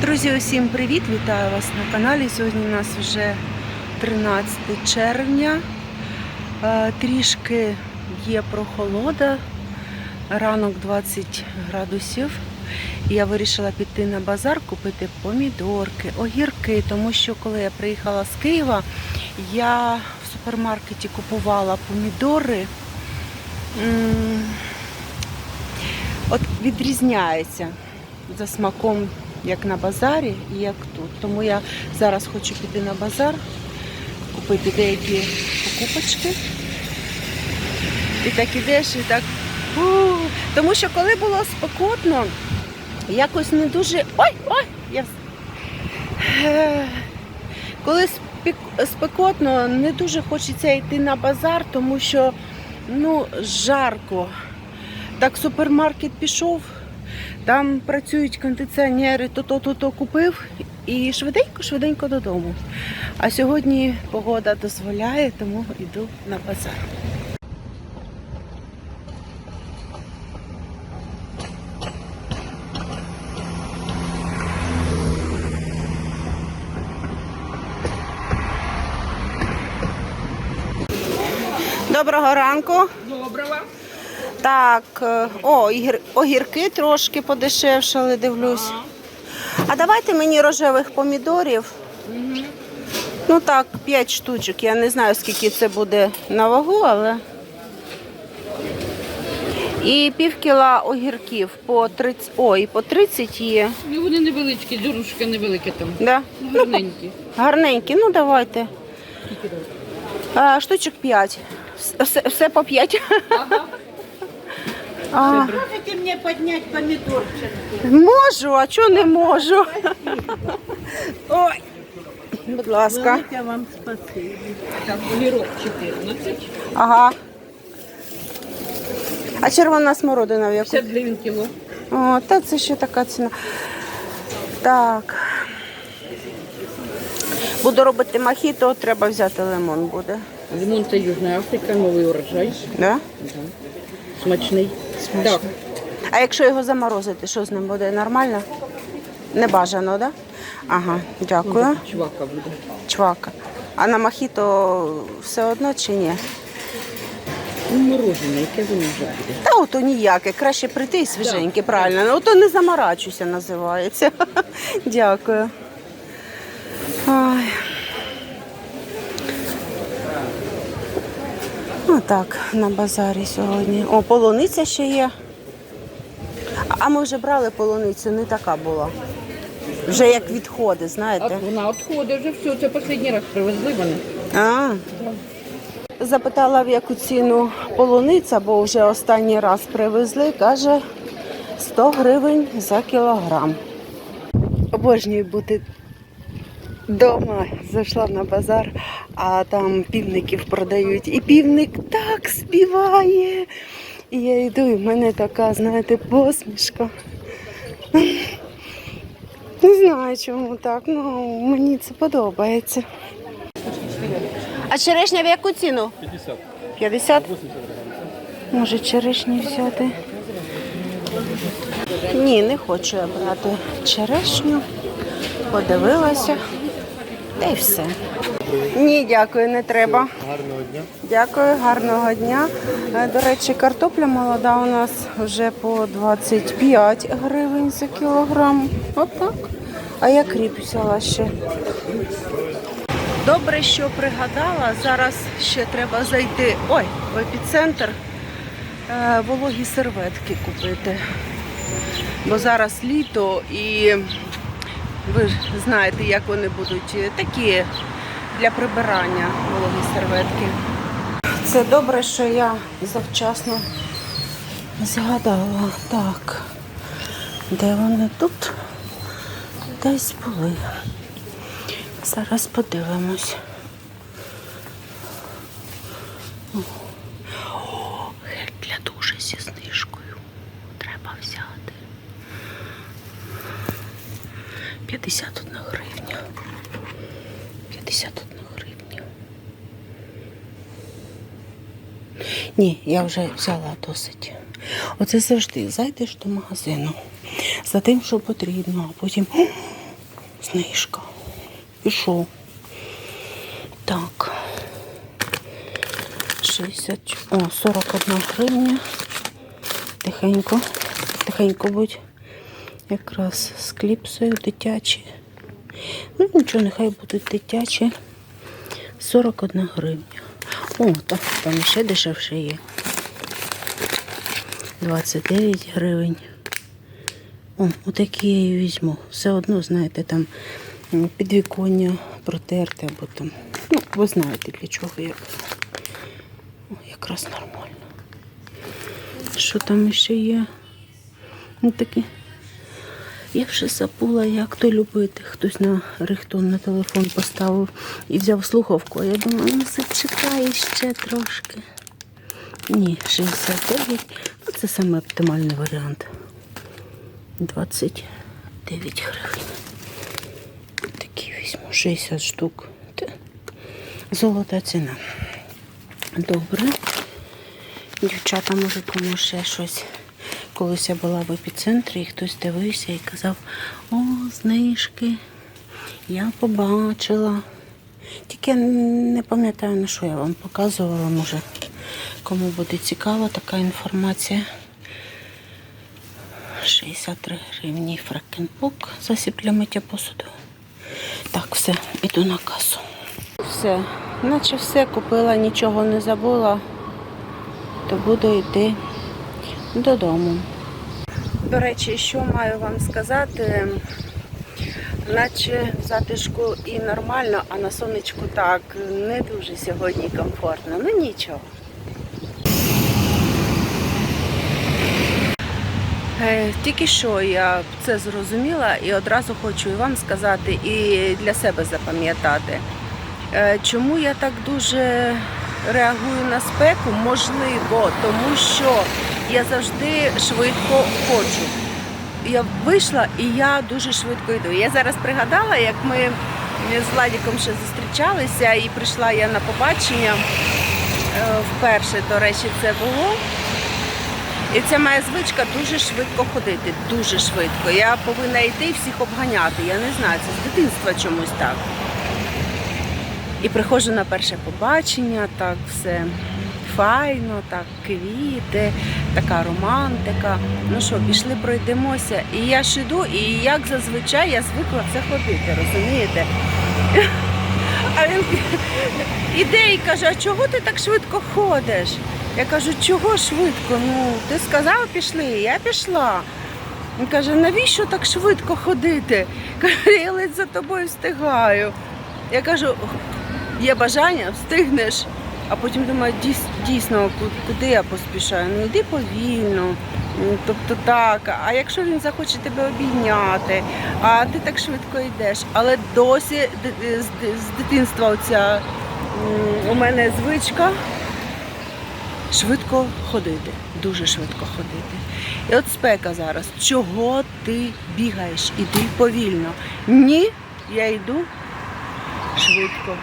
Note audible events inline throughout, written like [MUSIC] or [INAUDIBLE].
Друзі, усім привіт! Вітаю вас на каналі. Сьогодні у нас вже 13 червня. Е, Трішки є прохолода, ранок 20 градусів. Я вирішила піти на базар, купити помідорки, огірки, тому що коли я приїхала з Києва, я в супермаркеті купувала помідори. От відрізняється за смаком як на базарі і як тут. Тому я зараз хочу піти на базар, купити деякі покупочки. І так ідеш, і так. у. Тому що коли було спекотно, якось не дуже. Ой, ой! Я... Е, Коли спекотно, не дуже хочеться йти на базар, тому що ну, жарко. Так супермаркет пішов, там працюють кондиціонери, то-то, то-то купив і швиденько-швиденько додому. А сьогодні погода дозволяє, тому йду на базар. Доброго ранку. Так, е, о, ігр- огірки трошки подешевшали, дивлюсь. А давайте мені рожевих помідорів. Ну так, 5 штучок. Я не знаю, скільки це буде на вагу, але. І пів кіла огірків по 30. Ой, по 30 є. Ну, вони невеличкі, дюрушка невелике там. Да? Гарненькі. [LAUGHS] Гарненькі, ну давайте. А, штучок 5. Все, все по 5. Ага. [LAUGHS] А, Можете мне поднять помидорчик? можу, а чого не можу? Ой. Будь ласка. Я вам спасибо. Там огірок 14. Ага. А червона смородина в яку? 50 гривень кіло. О, та це ще така ціна. Так. Буду робити мохіто, треба взяти лимон буде. Лимон це Южна Африка, новий урожай. Да? Смачний. Так. А якщо його заморозити, що з ним буде? Нормально? Не бажано, так? Да? Ага, дякую. Чвака буде. Чвака. А на мохіто все одно чи ні? Ну, морожене, яке воно вже буде. Та ото ніяке, краще прийти і свіженьке, правильно. Ну, ото не заморачуся, називається. [LAUGHS] Дякую. Ой. Ну так, на базарі сьогодні. О, полуниця ще є. А ми вже брали полуницю, не така була. Вже як відходи, А знаєте. вона відходить вже все, це останній раз привезли вони. А. Запитала, в яку ціну полуниця, бо вже останній раз привезли, каже 100 гривень за кілограм. Обожнюю бути вдома. Зайшла на базар, а там півників продають. І півник так співає. І я йду, і в мене така, знаєте, посмішка. Не знаю, чому так. Ну, мені це подобається. А черешня в яку ціну? 50. 50? Може черешні взяти? Ні, не хочу я брати черешню. Подивилася. Та й все. Ні, дякую, не треба. Гарного дня. Дякую, гарного дня. Е, До речі, картопля молода у нас вже по 25 гривень за кілограм. Отак. А я кріп взяла ще. Добре, що пригадала. Зараз ще треба зайти ой, в епіцентр е, вологі серветки купити. Бо зараз літо і ви ж знаєте, як вони будуть е, такі для прибирання вологі серветки. Це добре, що я завчасно згадала. Так, де вони тут? Десь були. Зараз подивимось. О, гель для душа зі знижкою. Треба взяти. 51 гривня. 51 гривня. Ні, я вже взяла досить. Оце завжди зайдеш до магазину за тим, що потрібно, а потім «О, Знижка. Пішов. Так. 60. О, 41 гривня. Тихенько. Тихенько будь. Якраз з кліпсою дитячі. Ну, нічого, нехай будуть дитячі. 41 гривня. О, так, там ще дешевше є. 29 гривень. О, отакі я її візьму. Все одно, знаєте, там підвіконня протерти або там. Ну, ви знаєте для чого я. О, якраз нормально. Що там ще є? Ну такі. Я вже забула, як то любити. Хтось на рихтон на телефон поставив і взяв слухавку. Я думаю, ну зачекай ще трошки. Ні, 69. Ну, це саме оптимальний варіант. 29 гривень. Такі візьму 60 штук. Та Золота ціна. Добре. Дівчата, може, кому ще щось. Колись я була в епіцентрі, і хтось дивився і казав, о, знижки. Я побачила. Тільки я не пам'ятаю, на що я вам показувала, може, кому буде цікава така інформація. 63 гривні фракенбук, засіб для миття посуду. Так, все, іду на касу. Все, наче все купила, нічого не забула, то буду йти додому. До речі, що маю вам сказати? Наче в затишку і нормально, а на сонечку так не дуже сьогодні комфортно. Ну нічого. Е, Тільки що я це зрозуміла і одразу хочу і вам сказати, і для себе запам'ятати. Е, Чому я так дуже реагую на спеку? Можливо, тому що я завжди швидко ходжу. Я вийшла і я дуже швидко йду. Я зараз пригадала, як ми з Владіком ще зустрічалися і прийшла я на побачення. Е, Вперше, до речі, це було. І це моя звичка дуже швидко ходити, дуже швидко. Я повинна йти і всіх обганяти. Я не знаю, це з дитинства чомусь так. І приходжу на перше побачення, так все файно, так, квіти, така романтика. Ну що, пішли, пройдемося. І я ж іду, і як зазвичай я звикла все ходити, розумієте? [LAUGHS] А він іде і каже, а чого ти так швидко ходиш? Я кажу, чого швидко? Ну, ти сказав, пішли, я пішла. Він каже, навіщо так швидко ходити? [LAUGHS] Каже, я ледь за тобою встигаю. Я кажу, є бажання, встигнеш. А потім думаю, дійсно, ку- куди я поспішаю? Ну йди повільно. Тобто так, а якщо він захоче тебе обійняти, а ти так швидко йдеш. Але досі з дитинства оця у мене звичка швидко ходити, дуже швидко ходити. І от спека зараз. Чого ти бігаєш? Іди повільно. Ні, я йду швидко.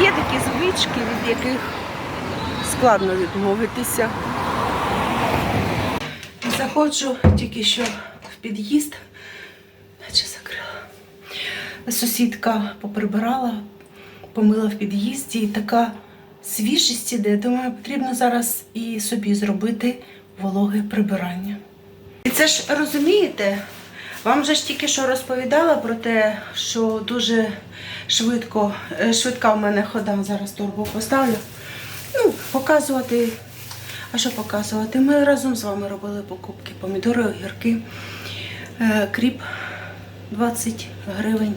Є такі звички, від яких складно відмовитися. Заходжу тільки що в під'їзд, наче закрила. Сусідка поприбирала, помила в під'їзді і така свіжість іде. Думаю, потрібно зараз і собі зробити вологе прибирання. І це ж розумієте, вам же ж тільки що розповідала про те, що дуже швидко, е, швидка в мене хода, зараз торбу поставлю. Ну, показувати. А що показувати? Ми разом з вами робили покупки. Помідори, огірки, е, кріп 20 гривень.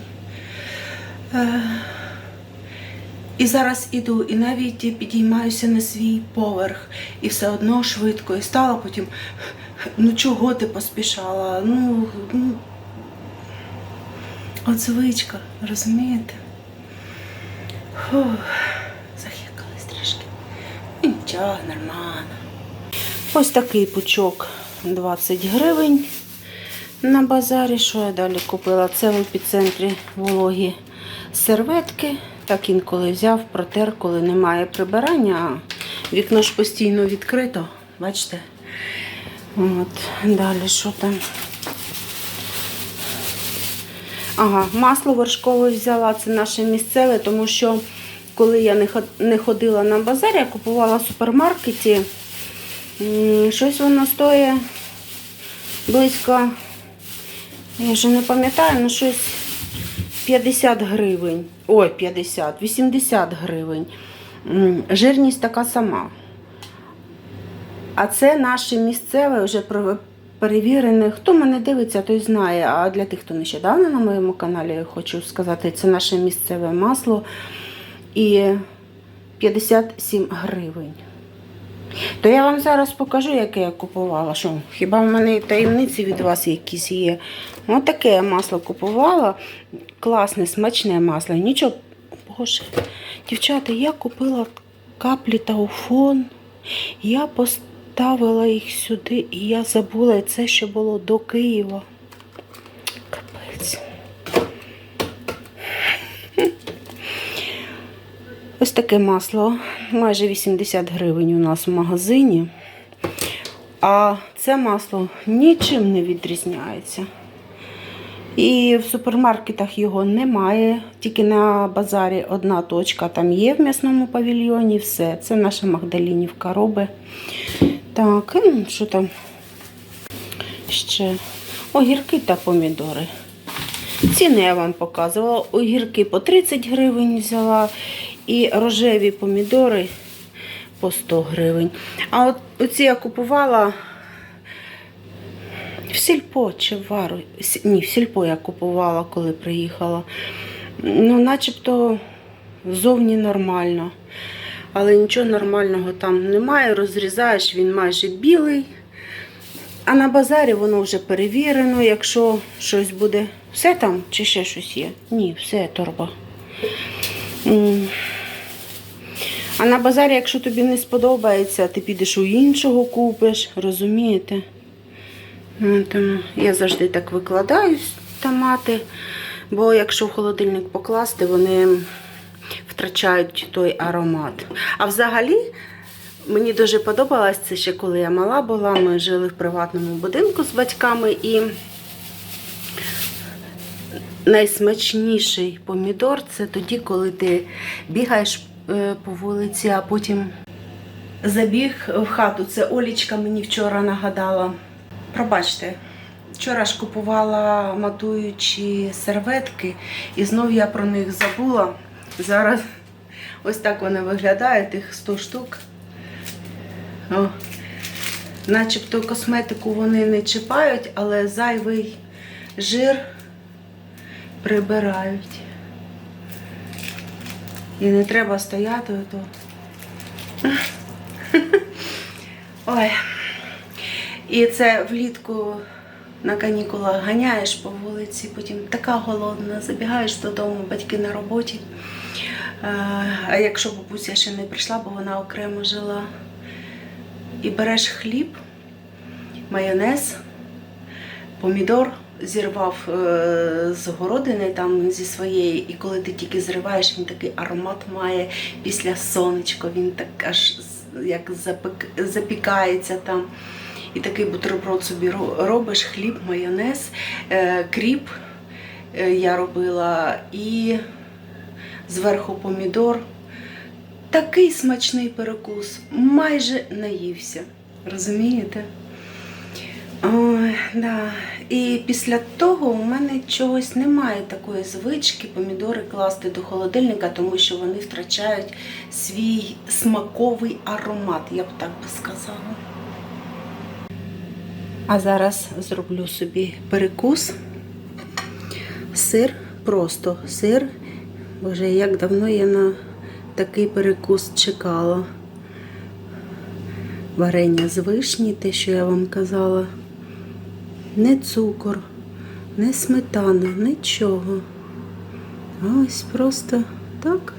І зараз іду, і навіть підіймаюся на свій поверх, і все одно швидко. І стала потім, ну чого ти поспішала? Ну, ну от звичка, розумієте? Фух, захекалась трішки. Нічого, нормально. Ось такий пучок 20 гривень на базарі. Що я далі купила? Це в епіцентрі вологі серветки. Так інколи взяв, протер, коли немає прибирання. Вікно ж постійно відкрито. Бачите? От, далі що там? Ага, масло вершкове взяла, це наше місцеве, тому що коли я не ходила на базар, я купувала в супермаркеті. Щось воно стоїть близько, я вже не пам'ятаю, ну щось 50 гривень. Ой, 50, 80 гривень. Жирність така сама. А це наше місцеве, вже перевірене. Хто мене дивиться, той знає. А для тих, хто нещодавно на моєму каналі, хочу сказати, це наше місцеве масло. І 57 гривень. То я вам зараз покажу, яке я купувала. Що, хіба в мене таємниці від вас якісь є? Ось таке я масло купувала. Класне, смачне масло. Нічого. Боже, дівчата, я купила каплі тауфон. Я поставила їх сюди і я забула це ще було до Києва. Капець. Ось таке масло. Майже 80 гривень у нас в магазині. А це масло нічим не відрізняється. І в супермаркетах його немає. Тільки на базарі одна точка там є в м'ясному павільйоні. Все. Це наша Магдалінівка робить. Так, що там ще? Огірки та помідори. Ціни я вам показувала. Огірки по 30 гривень взяла. І рожеві помідори по 100 гривень. А от оці я купувала в сільпо чи в вару. Ні, в сільпо я купувала, коли приїхала. Ну, начебто зовні нормально. Але нічого нормального там немає. Розрізаєш, він майже білий. А на базарі воно вже перевірено. Якщо щось буде. Все там чи ще щось є? Ні, все торба. А на базарі, якщо тобі не сподобається, ти підеш у іншого купиш, розумієте? Ну, Тому я завжди так викладаю томати, бо якщо в холодильник покласти, вони втрачають той аромат. А взагалі, мені дуже подобалось це ще коли я мала була. Ми жили в приватному будинку з батьками і найсмачніший помідор це тоді, коли ти бігаєш е, по вулиці, а потім забіг в хату. Це Олічка мені вчора нагадала. Пробачте, вчора ж купувала матуючі серветки, і знов я про них забула. Зараз ось так вони виглядають, тих 100 штук. О. Начебто косметику вони не чіпають, але зайвий жир прибирають. І не треба стояти ото. Ой. І це влітку на канікулах ганяєш по вулиці, потім така голодна, забігаєш додому, батьки на роботі. А якщо бабуся ще не прийшла, бо вона окремо жила, і береш хліб, майонез, помідор зірвав е, з городини там зі своєї, і коли ти тільки зриваєш, він такий аромат має після сонечка, він так аж як запікається там. І такий бутерброд собі робиш, хліб, майонез, е, кріп е, я робила, і зверху помідор. Такий смачний перекус, майже наївся. Розумієте? Ой, да. І після того у мене чогось немає такої звички помідори класти до холодильника, тому що вони втрачають свій смаковий аромат, я б так би сказала. А зараз зроблю собі перекус. Сир, просто сир. Боже, як давно я на такий перекус чекала. Варення з вишні, те, що я вам казала. Не цукор, не сметана, нічого. Ось просто так.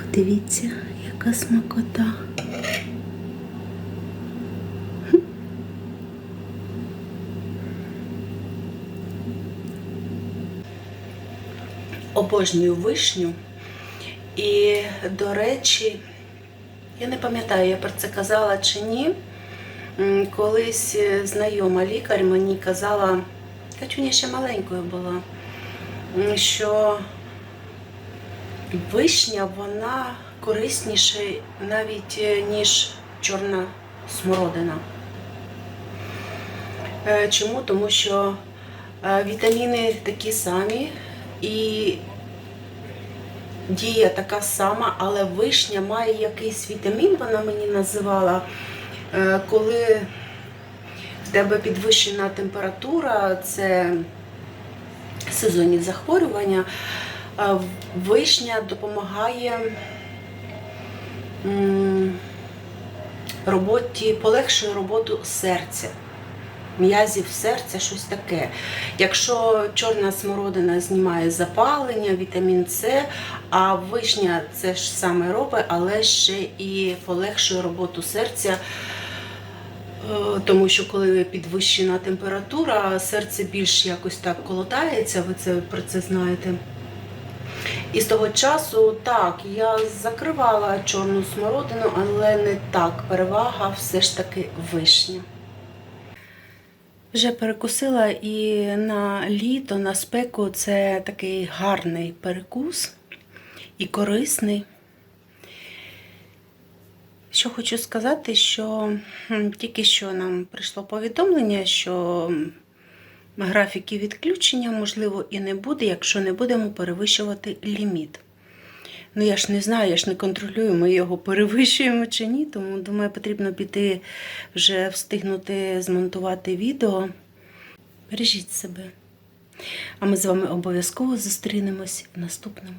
Подивіться, яка смакота. Обожнюю вишню. І, до речі, я не пам'ятаю, я про це казала чи ні. Колись е, знайома лікар мені казала, Катюня ще маленькою була, що вишня вона корисніша навіть е, ніж чорна смородина. Е, Чому? Тому що вітаміни такі самі і дія така сама, але вишня має якийсь вітамін, вона мені називала, коли в тебе підвищена температура, це сезонні захворювання. е, Вишня допомагає роботі, полегшує роботу серця, м'язів серця, щось таке. Якщо чорна смородина знімає запалення, вітамін С, а вишня це ж саме робить, але ще і полегшує роботу серця. Е, Тому що коли підвищена температура, серце більш якось так колотається, ви це про це знаєте. І з того часу так, я закривала чорну смородину, але не так. Перевага все ж таки вишня. Вже перекусила і на літо, на спеку це такий гарний перекус і корисний. Що хочу сказати, що тільки що нам прийшло повідомлення, що графіки відключення, можливо, і не буде, якщо не будемо перевищувати ліміт. Ну, я ж не знаю, я ж не контролюю, ми його [LAUGHS] перевищуємо чи ні, тому думаю, потрібно піти вже встигнути змонтувати відео. Бережіть себе. А ми з вами обов'язково зустрінемось в наступному